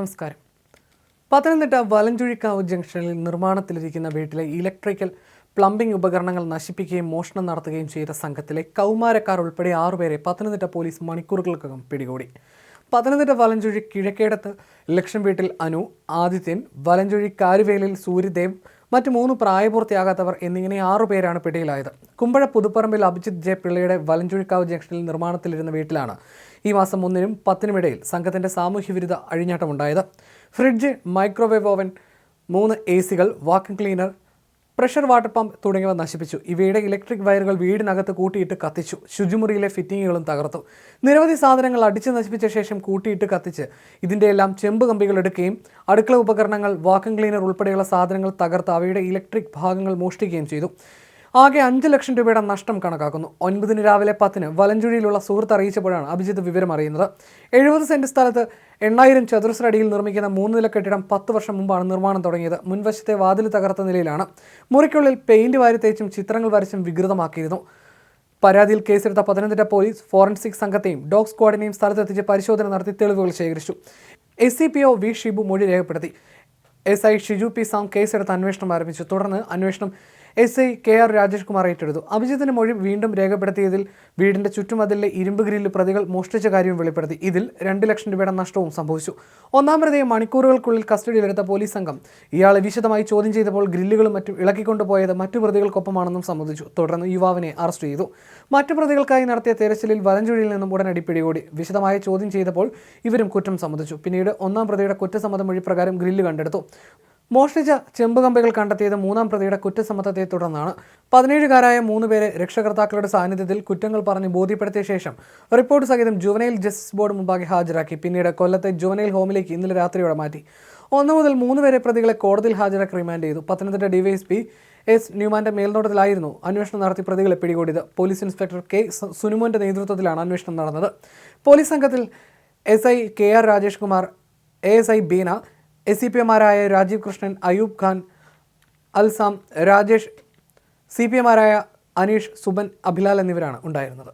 നമസ്കാരം. പത്തനംതിട്ട വലഞ്ചുഴിക്കാവ് ജംഗ്ഷനിൽ നിർമ്മാണത്തിലിരിക്കുന്ന വീട്ടിലെ ഇലക്ട്രിക്കൽ പ്ലംബിംഗ് ഉപകരണങ്ങൾ നശിപ്പിക്കുകയും മോഷണം നടത്തുകയും ചെയ്ത സംഘത്തിലെ കൗമാരക്കാർ ഉൾപ്പെടെ ആറുപേരെ പത്തനംതിട്ട പോലീസ് മണിക്കൂറുകൾക്കകം പിടികൂടി. പത്തനംതിട്ട വലഞ്ചുഴി കിഴക്കേടത്ത് ലക്ഷം വീട്ടിൽ അനു ആദിത്യൻ വലഞ്ചുഴി കാരുവേലിൽ സൂര്യദേവ് മറ്റ് മൂന്ന് പ്രായപൂർത്തിയാകാത്തവർ എന്നിങ്ങനെ ആറു പേരാണ് പിടിയിലായത്. കുമ്പഴ പുതുപ്പറമ്പിൽ അഭിജിത് ജെ പിള്ളയുടെ വലഞ്ചുഴിക്കാവ് ജംഗ്ഷനിൽ നിർമ്മാണത്തിലിരുന്ന വീട്ടിലാണ് ഈ മാസം ഒന്നിനും പത്തിനുമിടയിൽ സംഘത്തിന്റെ സാമൂഹ്യവിരുദ്ധ അഴിഞ്ഞാട്ടമുണ്ടായത്. ഫ്രിഡ്ജ് മൈക്രോവേവ് ഓവൻ മൂന്ന് A സികൾ vacuum cleaner pressure water pump തുടങ്ങിയവ നശിപ്പിച്ചു. ഇവയുടെ ഇലക്ട്രിക് വയറുകൾ വീടിനകത്ത് കൂട്ടിയിട്ട് കത്തിച്ചു. ശുചിമുറിയിലെ ഫിറ്റിങ്ങുകളും തകർത്തു. നിരവധി സാധനങ്ങൾ അടിച്ചു നശിപ്പിച്ച ശേഷം കൂട്ടിയിട്ട് കത്തിച്ച് ഇതിന്റെ എല്ലാം ചെമ്പ് കമ്പികൾ എടുക്കുകയും അടുക്കള ഉപകരണങ്ങൾ വാക്വം ക്ലീനർ ഉൾപ്പെടെയുള്ള സാധനങ്ങൾ തകർത്ത് അവയുടെ ഇലക്ട്രിക് ഭാഗങ്ങൾ മോഷ്ടിക്കുകയും ചെയ്തു. ആകെ അഞ്ച് ലക്ഷം രൂപയുടെ നഷ്ടം കണക്കാക്കുന്നു. ഒൻപതിന് രാവിലെ പത്തിന് വലഞ്ചുഴിയിലുള്ള സുഹൃത്ത് അറിയിച്ചപ്പോഴാണ് അഭിജിത്ത് വിവരം അറിയുന്നത്. എഴുപത് സെന്റ് സ്ഥലത്ത് എണ്ണായിരം ചതുരശ്ര അടിയിൽ നിർമ്മിക്കുന്ന മൂന്ന് നില കെട്ടിടം പത്ത് വർഷം മുമ്പാണ് നിർമ്മാണം തുടങ്ങിയത്. മുൻവശത്തെ വാതിൽ തകർത്ത നിലയിലാണ്. മുറിക്കുള്ളിൽ പെയിന്റ് വാരി തേച്ചും ചിത്രങ്ങൾ വരച്ചും വികൃതമാക്കിയിരുന്നു. പരാതിയിൽ കേസെടുത്ത പത്തനംതിട്ട പോലീസ് ഫോറൻസിക് സംഘത്തെയും ഡോഗ് സ്ക്വാഡിനെയും സ്ഥലത്തെത്തിച്ച് പരിശോധന നടത്തി തെളിവുകൾ ശേഖരിച്ചു. S C P O V Shibu മൊഴി രേഖപ്പെടുത്തി. S I Shiju P Sam കേസെടുത്ത് അന്വേഷണം ആരംഭിച്ചു. തുടർന്ന് അന്വേഷണം S I K R Rajesh Kumar ഏറ്റെടുത്തു. അഭിജിത്തിന്റെ മൊഴി വീണ്ടും രേഖപ്പെടുത്തിയതിൽ വീടിന്റെ ചുറ്റുമതിലെ ഇരുമ്പ് ഗ്രില്ല് പ്രതികൾ മോഷ്ടിച്ച കാര്യവും വെളിപ്പെടുത്തി. ഇതിൽ രണ്ട് ലക്ഷം രൂപയുടെ നഷ്ടവും സംഭവിച്ചു. ഒന്നാം പ്രതിയെ മണിക്കൂറുകൾക്കുള്ളിൽ കസ്റ്റഡിയിലെടുത്ത പോലീസ് സംഘം ഇയാളെ വിശദമായി ചോദ്യം ചെയ്തപ്പോൾ ഗ്രില്ലുകളും മറ്റും ഇളക്കിക്കൊണ്ടുപോയത് മറ്റു പ്രതികൾക്കൊപ്പമാണെന്നും സമ്മതിച്ചു. തുടർന്ന് യുവാവിനെ അറസ്റ്റ് ചെയ്തു. മറ്റു പ്രതികൾക്കായി നടത്തിയ തെരച്ചിലിൽ വലഞ്ചുഴിയിൽ നിന്നും ഉടനടി പിടികൂടി. വിശദമായ ചോദ്യം ചെയ്തപ്പോൾ ഇവരും കുറ്റം സമ്മതിച്ചു. പിന്നീട് ഒന്നാം പ്രതിയുടെ കുറ്റസമ്മതം മൊഴി പ്രകാരം ഗ്രില്ല് കണ്ടെടുത്തു. മോഷ്ടിച്ച ചെമ്പ് കമ്പികൾ കണ്ടെത്തിയത് മൂന്നാം പ്രതിയുടെ കുറ്റസമ്മതത്തെ തുടർന്നാണ്. പതിനേഴുകാരായ മൂന്ന് പേരെ രക്ഷകർത്താക്കളുടെ സാന്നിധ്യത്തിൽ കുറ്റങ്ങൾ പറഞ്ഞ് ബോധ്യപ്പെടുത്തിയ ശേഷം റിപ്പോർട്ട് സഹിതം ജുവനൈൽ ജസ്റ്റിസ് ബോർഡ് മുമ്പാകെ ഹാജരാക്കി. പിന്നീട് കൊല്ലത്തെ ജുവനൈൽ ഹോമിലേക്ക് ഇന്നലെ രാത്രിയോടെ മാറ്റി. ഒന്ന് മുതൽ മൂന്ന് പേരെ പ്രതികളെ കോടതിയിൽ ഹാജരാക്കി റിമാൻഡ് ചെയ്തു. പത്തനംതിട്ട ഡിവൈഎസ്പി എസ് ന്യൂമാന്റെ മേൽനോട്ടത്തിലായിരുന്നു അന്വേഷണം നടത്തി പ്രതികളെ പിടികൂടിയത്. പോലീസ് ഇൻസ്പെക്ടർ കെ സുനുമോന്റെ നേതൃത്വത്തിലാണ് അന്വേഷണം നടന്നത്. പോലീസ് സംഘത്തിൽ S I K R Rajesh Kumar A S I Beena S C P എമാരായ Rajeev Krishnan Ayub Khan Alsam Rajesh C P എമാരായ അനീഷ് സുബൻ അഭിലാൽ എന്നിവരാണ് ഉണ്ടായിരുന്നത്.